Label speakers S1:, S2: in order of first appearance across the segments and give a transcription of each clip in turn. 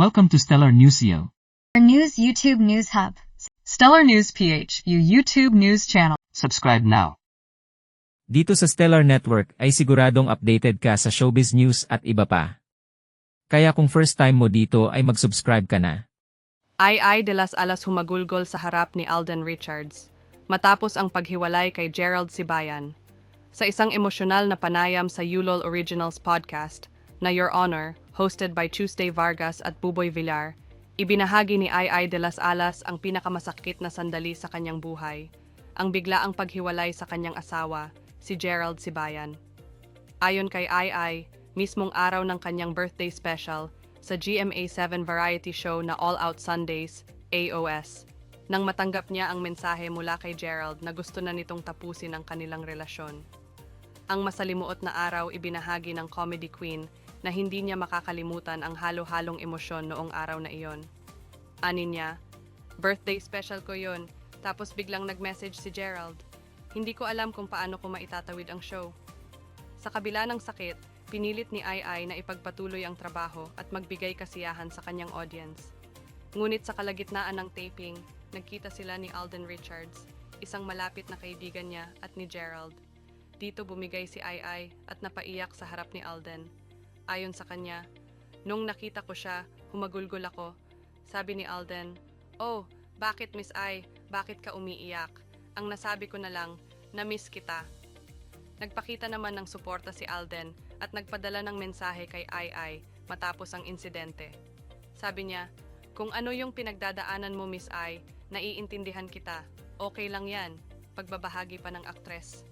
S1: Welcome to Stellar Newsio.
S2: Our News YouTube News Hub.
S3: Stellar News PH, you YouTube news channel.
S1: Subscribe now.
S4: Dito sa Stellar Network ay siguradong updated ka sa showbiz news at iba pa. Kaya kung first time mo dito ay mag-subscribe ka na.
S5: Ay ay de las alas humagulgol sa harap ni Alden Richards, matapos ang paghiwalay kay Gerald Sibayan. Sa isang emosyonal na panayam sa Yulol Originals podcast, na Your Honor, hosted by Tuesday Vargas at Buboy Villar, ibinahagi ni Ay de las Alas ang pinakamasakit na sandali sa kanyang buhay, ang biglaang paghiwalay sa kanyang asawa, si Gerald Sibayan. Ayon kay Ay Ay, mismong araw ng kanyang birthday special, sa GMA7 variety show na All Out Sundays, AOS, nang matanggap niya ang mensahe mula kay Gerald na gusto na nitong tapusin ang kanilang relasyon. Ang masalimuot na araw ibinahagi ng comedy queen na hindi niya makakalimutan ang halo-halong emosyon noong araw na iyon. Ani niya, birthday special ko yon, tapos biglang nag-message si Gerald. Hindi ko alam kung paano ko maitatawid ang show. Sa kabila ng sakit, pinilit ni Ai Ai na ipagpatuloy ang trabaho at magbigay kasiyahan sa kanyang audience. Ngunit sa kalagitnaan ng taping, nagkita sila ni Alden Richards, isang malapit na kaibigan niya at ni Gerald. Dito bumigay si Ai Ai at napaiyak sa harap ni Alden. Ayon sa kanya, nung nakita ko siya, humagulgol ako. Sabi ni Alden, Oh, bakit Miss Ai? Bakit ka umiiyak? Ang nasabi ko na lang, na-miss kita. Nagpakita naman ng suporta si Alden at nagpadala ng mensahe kay Ai Ai matapos ang insidente. Sabi niya, kung ano yung pinagdadaanan mo Miss Ai, naiintindihan kita. Okay lang yan, pagbabahagi pa ng aktres.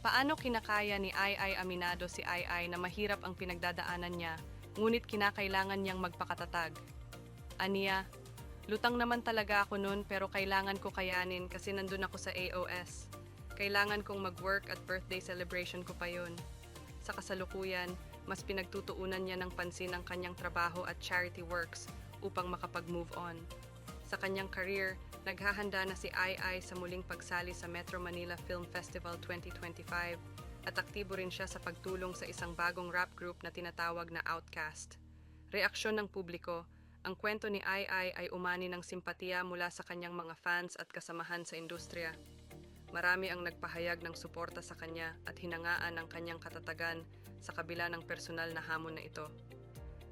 S5: Paano kinakaya ni Ai Aminado si Ai na mahirap ang pinagdadaanan niya, ngunit kinakailangan niyang magpakatatag? Aniya, lutang naman talaga ako noon pero kailangan ko kayanin kasi nandun ako sa AOS. Kailangan kong mag-work at birthday celebration ko pa yun. Sa kasalukuyan, mas pinagtutuunan niya ng pansin ang kanyang trabaho at charity works upang makapag-move on. Sa kanyang career, naghahanda na si Ai sa muling pagsali sa Metro Manila Film Festival 2025 at aktibo rin siya sa pagtulong sa isang bagong rap group na tinatawag na Outcast. Reaksyon ng publiko, ang kwento ni Ai ay umani ng simpatiya mula sa kanyang mga fans at kasamahan sa industriya. Marami ang nagpahayag ng suporta sa kanya at hinangaan ang kanyang katatagan sa kabila ng personal na hamon na ito.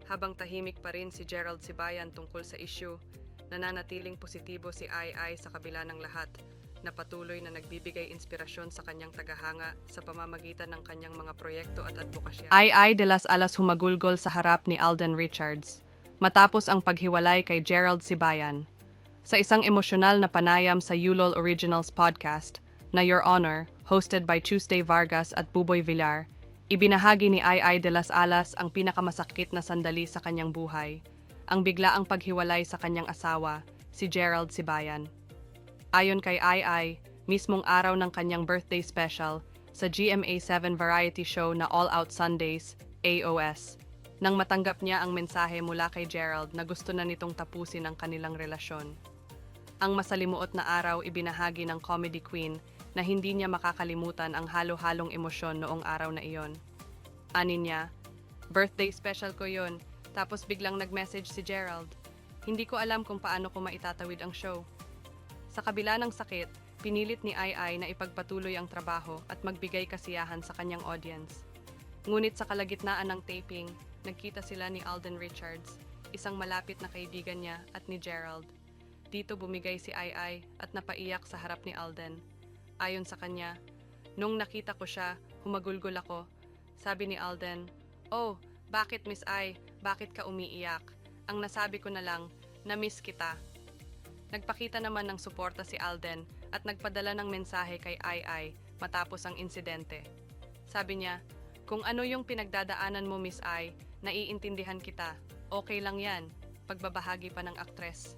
S5: Habang tahimik pa rin si Gerald Sibayan tungkol sa issue, nananatiling positibo si Ai sa kabila ng lahat na patuloy na nagbibigay inspirasyon sa kanyang tagahanga sa pamamagitan ng kanyang mga proyekto at advokasya. Ai de las Alas humagulgol sa harap ni Alden Richards matapos ang paghiwalay kay Gerald Sibayan. Sa isang emosyonal na panayam sa Yulol Originals podcast, na Your Honor, hosted by Tuesday Vargas at Buboy Villar, ibinahagi ni Ai de las Alas ang pinakamasakit na sandali sa kanyang buhay, ang biglaang paghiwalay sa kanyang asawa, si Gerald Sibayan. Ayon kay Ai Ai, mismong araw ng kanyang birthday special sa GMA7 variety show na All Out Sundays, AOS, nang matanggap niya ang mensahe mula kay Gerald na gusto na nitong tapusin ang kanilang relasyon. Ang masalimuot na araw ibinahagi ng comedy queen na hindi niya makakalimutan ang halo-halong emosyon noong araw na iyon. Ani niya, birthday special ko yon, tapos biglang nag-message si Gerald. Hindi ko alam kung paano ko maitatawid ang show. Sa kabila ng sakit, pinilit ni Ai Ai na ipagpatuloy ang trabaho at magbigay kasiyahan sa kanyang audience. Ngunit sa kalagitnaan ng taping, nagkita sila ni Alden Richards, isang malapit na kaibigan niya at ni Gerald. Dito bumigay si Ai Ai at napaiyak sa harap ni Alden. Ayon sa kanya, nung nakita ko siya, humagulgol ako. Sabi ni Alden, Oh, bakit Miss Ai? Bakit ka umiiyak? Ang nasabi ko na lang, na-miss kita. Nagpakita naman ng suporta si Alden at nagpadala ng mensahe kay Ai Ai matapos ang insidente. Sabi niya, kung ano yung pinagdadaanan mo Miss Ai, naiintindihan kita. Okay lang yan, pagbabahagi pa ng aktres.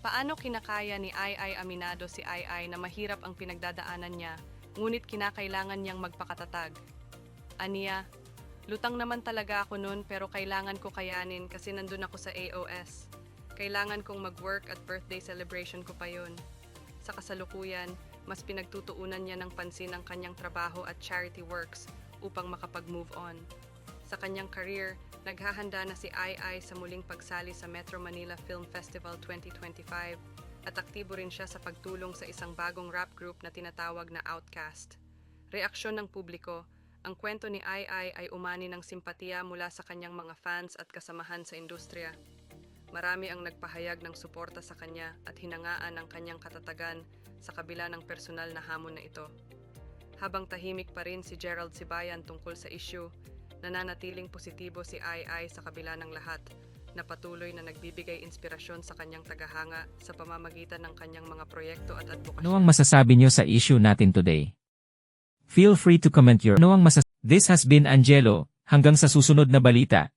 S5: Paano kinakaya ni Ai Ai Aminado si Ai Ai na mahirap ang pinagdadaanan niya, ngunit kinakailangan niyang magpakatatag? Aniya, lutang naman talaga ako noon pero kailangan ko kayanin kasi nandun ako sa AOS. Kailangan kong mag-work at birthday celebration ko pa yun. Sa kasalukuyan, mas pinagtutuunan niya ng pansin ang kanyang trabaho at charity works upang makapag-move on. Sa kanyang career, Naghahanda na si Ai Ai sa muling pagsali sa Metro Manila Film Festival 2025 at aktibo rin siya sa pagtulong sa isang bagong rap group na tinatawag na Outcast. Reaksyon ng publiko, ang kwento ni Ai Ai ay umani ng simpatiya mula sa kanyang mga fans at kasamahan sa industriya. Marami ang nagpahayag ng suporta sa kanya at hinangaan ang kanyang katatagan sa kabila ng personal na hamon na ito. Habang tahimik pa rin si Gerald Sibayan tungkol sa issue, nananatiling positibo si Ai Ai sa kabila ng lahat na patuloy na nagbibigay inspirasyon sa kanyang tagahanga sa pamamagitan ng kanyang mga proyekto at advokasyon.
S4: Ano ang masasabi nyo sa issue natin today? Feel free to comment your ano ang masas- This has been Angelo, hanggang sa susunod na balita.